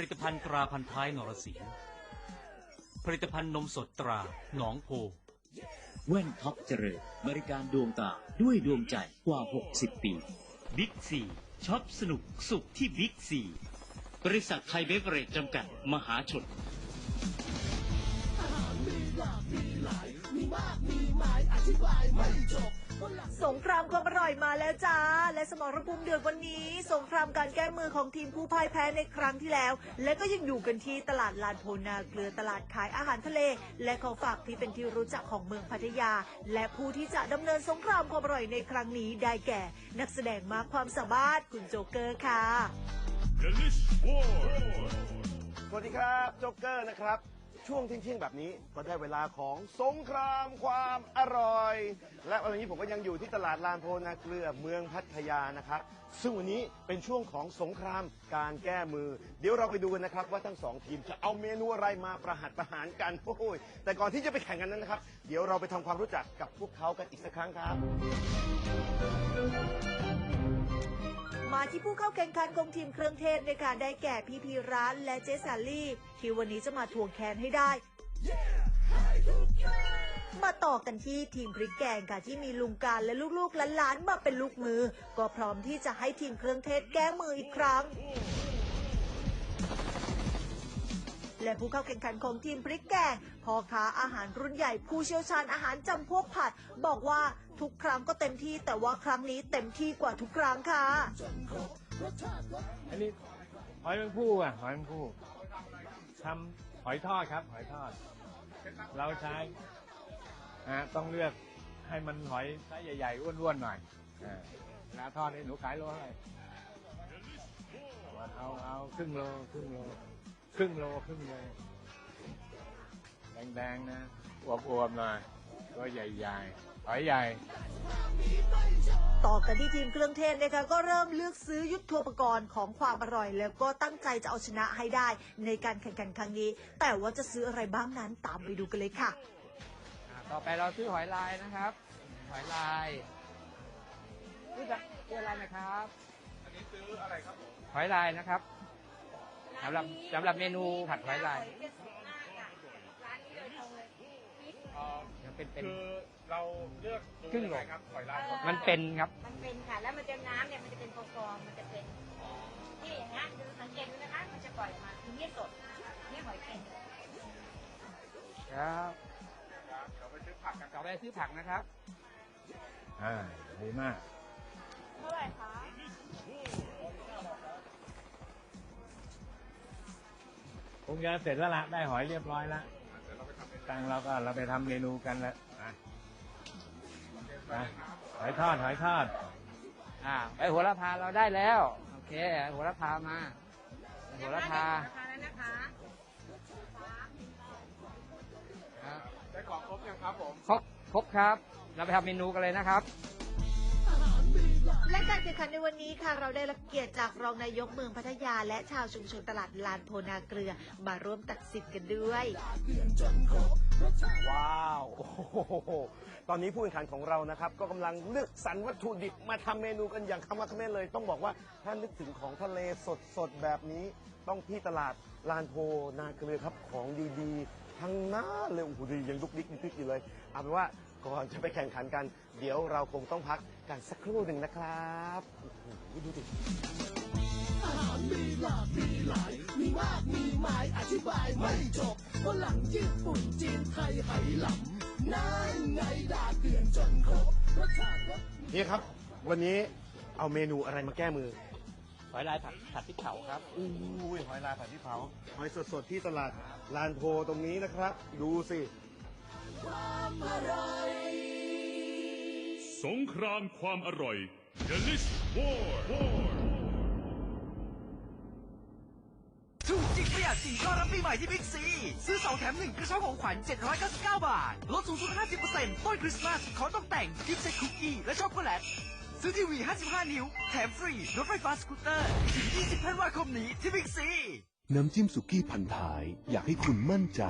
ลิตภัณฑ์ตราพันท้ายนรสิงห์ผลิตภัณฑ์นมสดตราหนองโพ แว่นท็อปเจริญบริการดวงตาด้วยดวงใจกว่า 60 ปีบิ๊กซีช็อปสนุกสุขที่บิ๊กซีบริษัทไทยเบเวอเรจจำกัด มหาชน สงครามความอร่อยมาแล้วจ้า และสมรภูมิเดือดวันนี้ สงครามการแก้มือของทีมผู้พ่ายแพ้ในครั้งที่แล้ว และก็ยังอยู่กันที่ตลาดลานโพนาเกลือตลาดขายอาหารทะเล และของฝากที่เป็นที่รู้จักของเมืองพัทยา และผู้ที่จะดำเนินสงครามความอร่อยในครั้งนี้ได้แก่ นักแสดงมากความสามารถคุณโจเกอร์ค่ะ สวัสดีครับโจ๊กเกอร์นะครับ ช่วงเที่ยงๆแบบนี้ก็ได้เวลาของสงครามความอร่อย และวันนี้ผมก็ยังอยู่ที่ตลาดลานโพนาเกลือเมืองพัทยานะครับซึ่งวันนี้เป็นช่วงของสงครามการแก้มือ เดี๋ยวเราไปดูกันนะครับ ว่าทั้งสองทีมจะเอาเมนูอะไรมาประหัตประหารกันโอ้ยแต่ก่อนที่จะไปแข่งกันนั้นนะครับ เดี๋ยวเราไปทำความรู้จักกับพวกเขากันอีกสักครั้งครับ มาที่ผู้เข้าแข่งขันของทีมเครื่องเทศในการได้แก่พี่พีร้านและเจสาลี่ ที่วันนี้จะมาทวงแคนให้ได้ มาต่อกันที่ทีมพริกแกงค่ะที่มีลุงการและลูกๆหลานๆมาเป็นลูกมือ ก็พร้อมที่จะให้ทีมเครื่องเทศแก้มืออีกครั้ง และผู้เข้าแข่งขันของทีมพริกแกงพ่อค้าอาหารรุ่นใหญ่ผู้เชี่ยวชาญอาหารจำพวกผัด บอกว่าทุกครั้งก็เต็มที่ แต่ว่าครั้งนี้เต็มที่กว่าทุกครั้งค่ะ อันนี้หอยแมงผู้อะหอยแมงผู้ทำหอยทอดครับ หอยทอด เราใช้อ่าต้องเลือกให้มันหอยไซส์ใหญ่ๆอ้วนๆหน่อยอ่าเวลาทอดนี่หนูขายโลเท่าไหร่เอาเอาครึ่งโลครึ่งโล ครึ่งโลครึ่งโลแดงๆนะอวบๆหน่อยตัวใหญ่ๆหอยใหญ่ ต่อกันที่ทีมเครื่องเทศนะคะก็เริ่มเลือกซื้อยุทโธปกรณ์ของความอร่อย แล้วก็ตั้งใจจะเอาชนะให้ได้ในการแข่งขันครั้งนี้ แต่ว่าจะซื้ออะไรบ้างนั้นตามไปดูกันเลยค่ะ อ่าต่อไปเราซื้อหอยลายนะครับ หอยลายซื้อจากซื้ออะไรนะครับ อันนี้ซื้ออะไรครับหอยลายนะครับ สำหรับสำหรับเมนูผัดหอยลายยังเป็นเป็นคือเราเลือกครึ่งโลครับหอยลายมันเป็นครับ มันเป็นค่ะ แล้วมันจะน้ำเนี่ยมันจะเป็นฟองๆมันจะเป็นนี่อย่างนี้ดูสังเกตดูนะคะ มันจะปล่อยออกมาคือนี่สดนี่หอยเค็มครับเราไปซื้อผักกันต่อไปซื้อผักนะครับ อ่าดีมากเท่าไหร่คะ คงจะเสร็จแล้วละได้หอยเรียบร้อยแล้วตังเราก็เราไปทำเมนูกันแล้วนะนะหอยทอดหอยทอด อ่าไปโหัวละพาเราได้แล้ว โอเคโหัวละพามาโหัวละพาราคาแล้วนะคะได้ของครบยังครับผม ครบ ครบครับ เราไปทำเมนูกันเลยนะครับ และการแข่งขันในวันนี้ค่ะ เราได้รับเกียรติจากรองนายกเมืองพัทยา และชาวชุมชนตลาดลานโพนาเกลือมาร่วมตัดสินกันด้วย ว้าว โอ้โห ตอนนี้ผู้แข่งขันของเรานะครับ ก็กำลังเลือกสรรวัตถุดิบมาทำเมนูกันอย่างคำว่าคำแม่เลย ต้องบอกว่าถ้านึกถึงของทะเลสดๆ แบบนี้ต้องที่ตลาดลานโพนาเกลือครับของดีๆ ทั้งนั้นเลยโอ้โหดียังลุกดิกดิกอยู่เลยเอาเป็นว่า ก่อนจะไปแข่งขันกัน เดี๋ยวเราคงต้องพักกันสักครู่หนึ่งนะครับโอ้โหดูดินี่ครับ วันนี้เอาเมนูอะไรมาแก้มือหอยลายผัดผัดพริกเผาครับ อู้ยหอยลายผัดพริกเผาหอยสดๆที่ตลาดลานโพตรงนี้นะครับ ดูสิ สงครามความอร่อย Delish War ถูกจริงประหยัดจริงต้อนรับปีใหม่ที่บิ๊กซี ซื้อ 2 แถม 1 กระเช้าของขวัญ 799 บาท ลดสูงสุด 50%ต้นคริสต์มาสของตกแต่งกิฟต์เซ็ตคุกกี้ และช็อกโกแลต ซื้อทีวี 55 นิ้ว แถมฟรี รถไฟฟ้าสกูตเตอร์ ถึง 20ธันวาคมนี้ที่บิ๊กซี น้ำจิ้มสุกี้พันท้ายอยากให้คุณมั่นใจ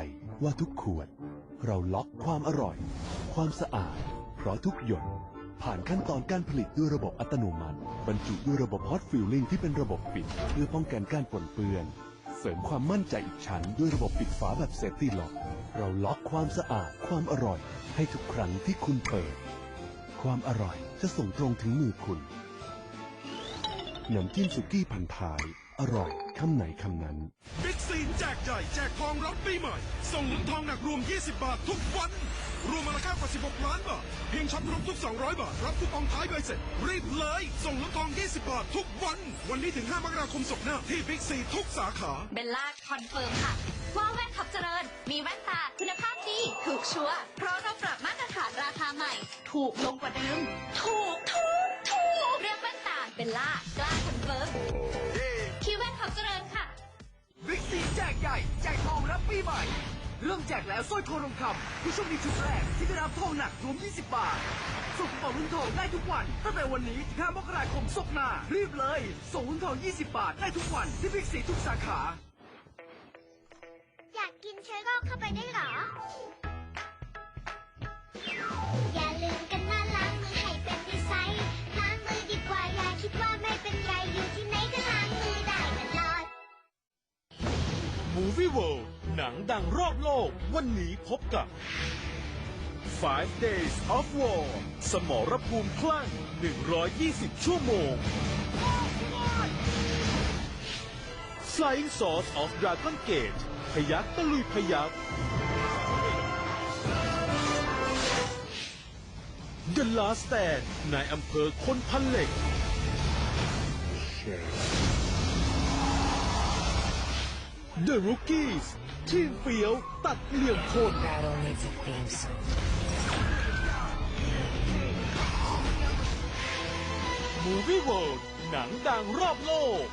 ว่าทุกขวด เราล็อกความอร่อย ความสะอาด เพราะทุกหยด ผ่านขั้นตอนการผลิตด้วยระบบอัตโนมัติ บรรจุด้วยระบบฮอตฟิลลิ่งที่เป็นระบบปิด เพื่อป้องกันการปนเปื้อน เสริมความมั่นใจอีกชั้นด้วยระบบปิดฝาแบบเซฟตี้ล็อก เราล็อกความสะอาด ความอร่อย ให้ทุกครั้งที่คุณเปิด ความอร่อยจะส่งตรงถึงมือคุณน้ำจิ้มสุกี้พันท้าย อร่อยคำไหนคำนั้น บิ๊กซีนแจกใหญ่แจกทองรับปีใหม่ ส่งลุ้นทองหนักรวม 20 บาททุกวัน รวมมูลค่ากว่า 16 ล้านบาท เพียงช็อปครบทุก 200 บาท รับคูปองท้ายใบเสร็จ รีบเลย ส่งลุ้นทอง 20 บาททุกวัน วันนี้ถึง 5 มกราคมศกร์หน้า ที่บิ๊กซีทุกสาขา เบลล่าคอนเฟิร์มค่ะ ว่าแว่นท็อปเจริญ มีแว่นตาคุณภาพดี ถูกชัวร์เพราะเราปรับมาตรฐานราคาใหม่ ถูกลงกว่าเดิม ถูกถูกถูกเรื่องแว่นตาเบลล่ากล้าคอนเฟิร์ม ใหญ่แจกทองรับปีใหม่ เริ่มแจกแล้วสร้อยคอทองคำผู้โชคดีชุดแรกที่ได้รับทองหนักรวม 20 บาทส่งกระเป๋าลุ้นทองได้ทุกวัน ตั้งแต่วันนี้ถึง5มกราคมศกหน้า รีบเลย ส่งลุ้นทอง 20 บาทได้ทุกวันที่บิ๊กซีทุกสาขา อยากกินเชื้อโรคเข้าไปได้หรอ Movie World หนังดังรอบโลก วันนี้พบกับ Five Days of War สมรภูมิคลั่ง 120 ชั่วโมง Flying Sauce of Dragon Gate พยักตะลุยพยัก The Last Stand นายอำเภอคนพันเหล็ก The Rookies ทีมเฟี้ยวตัดเหลี่ยมคน Movie World หนังดังรอบโลก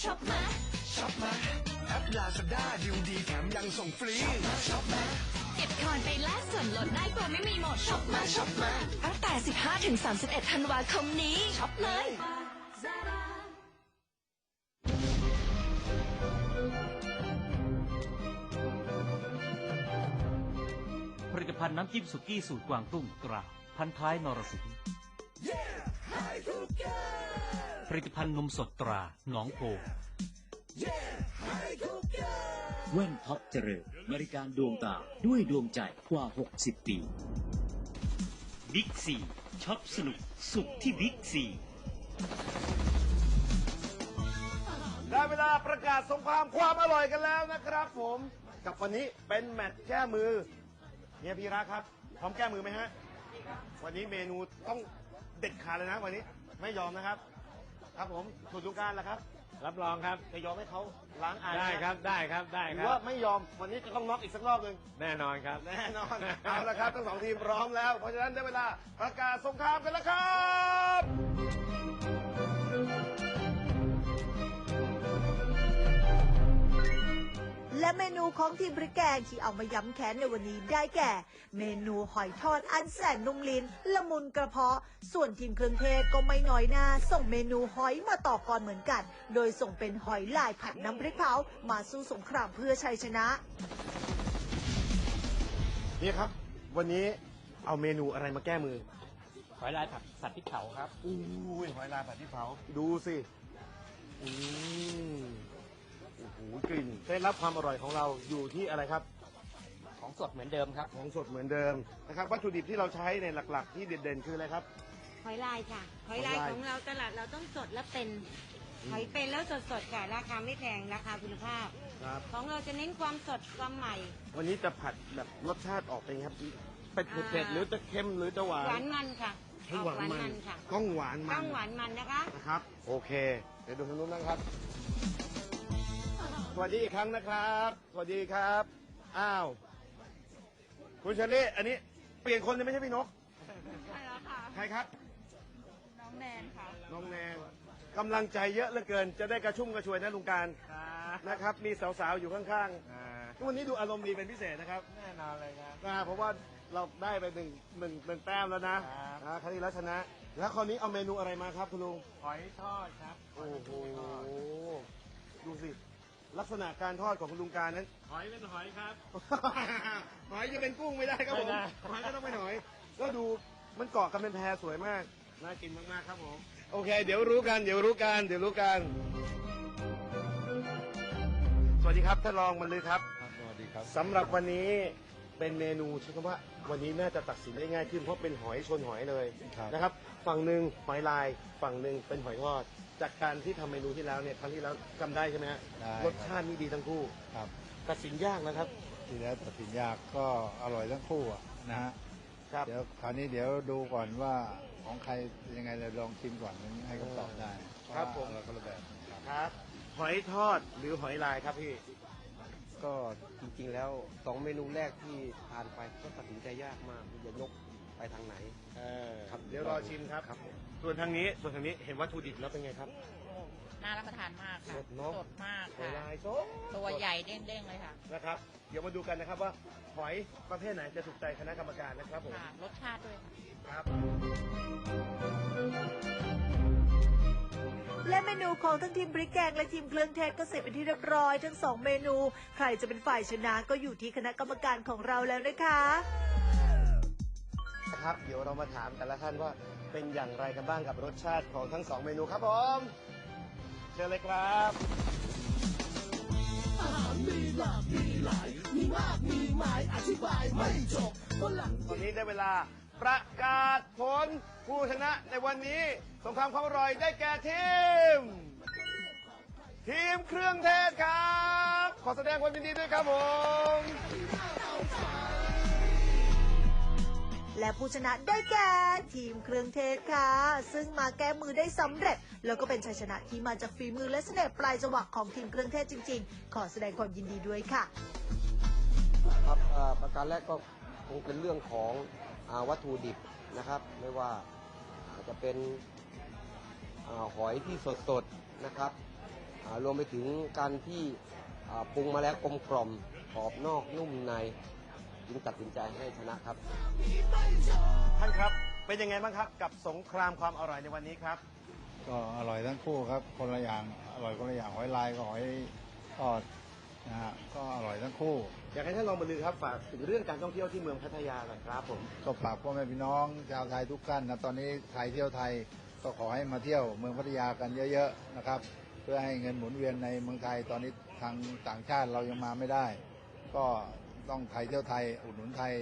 ช็อปมาช็อปมาแอปลาซาด้าดีดีแถมยังส่งฟรีช็อปมาเก็บคอนไปแลกส่วนลดได้ตัวไม่มีหมดช็อปมาช็อปมาตั้งแต่ 15 ถึง 31 ธันวาคมนี้ช็อปเลย ภัณฑ์น้ำจิ้มสุกี้สูตรกวางตุ้งตรา พันท้ายนรสิงห์ผลิตภัณฑ์นมสดตราหนองโพแว่นท็อปเจริญบริการดวงตาด้วยดวงใจกว่า 60 ปี บิ๊กซีช็อปสนุก สุขที่บิ๊กซี ได้เวลาประกาศสงครามความอร่อยกันแล้วนะครับผม กับวันนี้เป็นแมตช์แก้มือ เฮียพีระครับ พร้อมแก้มือไหมฮะ วันนี้เมนูต้องเด็ดขาดเลยนะวันนี้ ไม่ยอมนะครับ ครับผมส่วนทุกการแล้วครับ รับรองครับ จะยอมให้เขาล้างอายได้นะครับได้ครับได้หครืรัอว่าบ ไม่ยอมวันนี้จะต้องน็อกอีกสักรอบหนึ่งแน่นอนครับ แน่นอน เอาละครับทั้งสองทีมพร้อมแล้ว เพราะฉะนั้นได้เวลาประกาศสงครามกันแล้วครับ และเมนูของทีมพริกแกงที่เอามาย้ำแค้นในวันนี้ได้แก่ เมนูหอยทอดอันแสนนุ่มลิ้นละมุนกระเพาะ ส่วนทีมเครื่องเทศก็ไม่น้อยหน้า ส่งเมนูหอยมาต่อกรเหมือนกัน โดยส่งเป็นหอยลายผัดน้ำพริกเผามาสู้สงครามเพื่อชัยชนะ นี่ครับ วันนี้เอาเมนูอะไรมาแก้มือ หอยลายผัดสัตว์พริกเผาครับ อู้ยหอยลายผัดที่เผา ดูสิอืม โอ้โหกลิ่นเคล็ดลับความอร่อยของเราอยู่ที่อะไรครับ ของสดเหมือนเดิมครับ ของสดเหมือนเดิมนะครับวัตถุดิบที่เราใช้ในยหลักๆ ที่เด่นๆคืออะไรครับ หอยลายค่ะ หอยลายหอยลาย ของเราตลาดเราต้องสดและเป็น หอยเป็นแล้วสดๆค่ะ ราคาไม่แพงราคาคุณภาพ ครับ ของเราจะเน้นความสดความใหม่ วันนี้จะผัดแบบรสชาติออกเป็นไงครับเป็ดเผ็ดๆหรือจะเค็มหรือจะหวานหวานมันค่ะให้ออกหวานมันค่ะต้องหวานมันต้องหวานมันนะคะ นะครับ โอเค เดี๋ยวดูทางนู้นนะครับส วัสดีอีกครั้งนะครับ สวัสดีครับ อ้าว คุณเชอรี่อันนี้เปลี่ยนคนเลยไม่ใช่พี่นก ใช่แล้วค่ะ ใครครับ น้องแนนค่ะ น้องแนนกำลังใจเยอะเหลือเกิน จะได้กระชุ่มกระชวยนะลุงการนะครับ มีสาวๆอยู่ข้างอ่าๆ วันนี้ดูอารมณ์ดีเป็นพิเศษนะครับแน่นอนเลยครับนะเพราะว่าเราได้ไปหนึ่งหนึ่งหนึ่งแต้มแล้วนะครับ อ่าครั้งนี้แล้วชนะ แล้วคราวนี้เอาเมนูอะไรมาครับคุณลุง หอยทอดครับโอ้โหดูสิ ลักษณะการทอดของคุณลุงการนั้น หอยเป็นหอยครับ หอยจะเป็นกุ้งไม่ได้ครับผมไม่ได้ หอยก็ต้องเป็นหอยก็ดูมันเกาะกันเป็นแพรสวยมาก น่ากินมากๆครับผม โอเค เดี๋ยวรู้กันเดี๋ยวรู้กันเดี๋ยวรู้กันวัสดีครับท่านรองบรรลือครับสวัสดีครับสำหรับวันนี้เป็นเมนูใช้คำว่า วันนี้น่าจะตัดสินได้ง่ายขึ้นเพราะเป็นหอยชนหอยเลยครับ นะครับ ฝั่งหนึ่งหอยลาย ฝั่งหนึ่งเป็นหอยทอด จากการที่ทำเมนูที่แล้วเนี่ยครั้งที่แล้วจำได้ใช่ไหมฮะได้รสชาตินี่ดีทั้งคู่ครับ ตัดสินยากนะครับทีแล้วตัดสินยากก็อร่อยทั้งคู่อะนะฮะครับ เดี๋ยวคราวนี้เดี๋ยวดูก่อนว่าของใครยังไงเราลองชิมก่อนถึงให้คำตอบได้ครับผม เราก็ละแบบครับครับ หอยทอดหรือหอยลายครับพี่ ก็จริงๆแล้วสองเมนูแรกที่ทานไปก็ตัดสินใจยากมากว่าจะยกไปทางไหน เออครับเดี๋ยวรอชิมครับ ครับผมส่วนทางนี้ส่วนทางนี้เห็นวัตถุดิบแล้วเป็นไงครับ น่ารับประทานมากค่ะสดเนอะ สดมากหอยค่ะ ลายสดตัวใหญ่เด้งๆเลยค่ะนะครับ เดี๋ยวมาดูกันนะครับว่าหอยประเภทไหนจะถูกใจคณะกรรมการนะครับผมค่ะรสชาติด้วยค่ะ ครับ และเมนูของทั้งทีมพริกแกงและทีมเครื่องเทศก็เสร็จเป็นที่เรียบร้อยทั้งสองเมนู ใครจะเป็นฝ่ายชนะก็อยู่ที่คณะกรรมการของเราแล้วนะคะครับเดี๋ยวเรามาถามแต่ละท่านว่าเป็นอย่างไรกันบ้างกับรสชาติของทั้งสองเมนูครับผมเชิญเลยครับตอนนี้ได้เวลา ประกาศผลผู้ชนะในวันนี้สงครามความอร่อยได้แก่ทีม ทีมเครื่องเทศครับ ขอแสดงความยินดีด้วยครับผม และผู้ชนะได้แก่ทีมเครื่องเทศค่ะ ซึ่งมาแก้มือได้สำเร็จ แล้วก็เป็นชัยชนะที่มาจากฝีมือและเสน่ห์ปลายจังหวะของทีมเครื่องเทศจริง ๆ ขอแสดงความยินดีด้วยค่ะ ครับเอ่อประการแรกก็คงเป็นเรื่องของอา วัตถุดิบนะครับ ไม่ว่าอ่าจะเป็นอาหอยที่สดๆนะครับอ่ารวมไปถึงการที่อ่าปรุงมาแล้วกลมกล่อมกรอบนอกนุ่มในจึงตัดสินใจให้ชนะครับ ท่านครับเป็นยังไงบ้างครับ กับสงครามความอร่อยในวันนี้ครับ ก็อร่อยทั้งคู่ครับ คนละอย่างอร่อยคนละอย่างหอยลายกับหอยทอดนะฮะก็อร่อยทั้งคู่ อยากให้ท่านรองบรรลือครับฝากถึงเรื่องการท่องเที่ยวที่เมืองพัทยาหน่อยครับผม ก็ฝากพ่อแม่พี่น้องชาวไทยทุกท่านนะตอนนี้ใครเที่ยวไทยก็ขอให้มาเที่ยวเมืองพัทยากันเยอะๆนะครับ เพื่อให้เงินหมุนเวียนในเมืองไทยตอนนี้ทางต่างชาติเรายังมาไม่ได้ ก็ต้องไทยเที่ยวไทยอุดหนุนไทย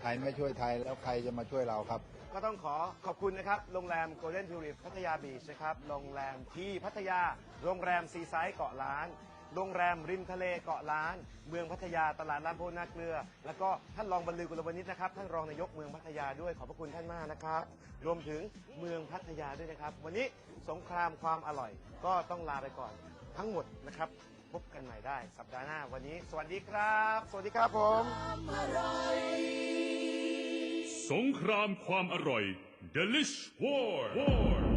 ไทยไม่ช่วยไทยแล้วใครจะมาช่วยเราครับ ก็ต้องขอขอบคุณนะครับ โรงแรม Golden Tulip พัทยาบีชนะครับ โรงแรมที่พัทยา โรงแรมซีไซด์เกาะล้าน โรงแรมริมทะเลเกาะล้าน เมืองพัทยาตลาดลานโพนาเกลือ แล้วก็ท่านรองบรรลือกุลวณิชนะครับท่านรองนายกเมืองพัทยาด้วยขอบพระคุณท่านมากนะครับ รวมถึงเมืองพัทยาด้วยนะครับ วันนี้สงครามความอร่อย ก็ต้องลาไปก่อน ทั้งหมดนะครับ พบกันใหม่ได้ สัปดาห์หน้าวันนี้ สวัสดีครับ สวัสดีครับผม สงครามความอร่อย Delish War ป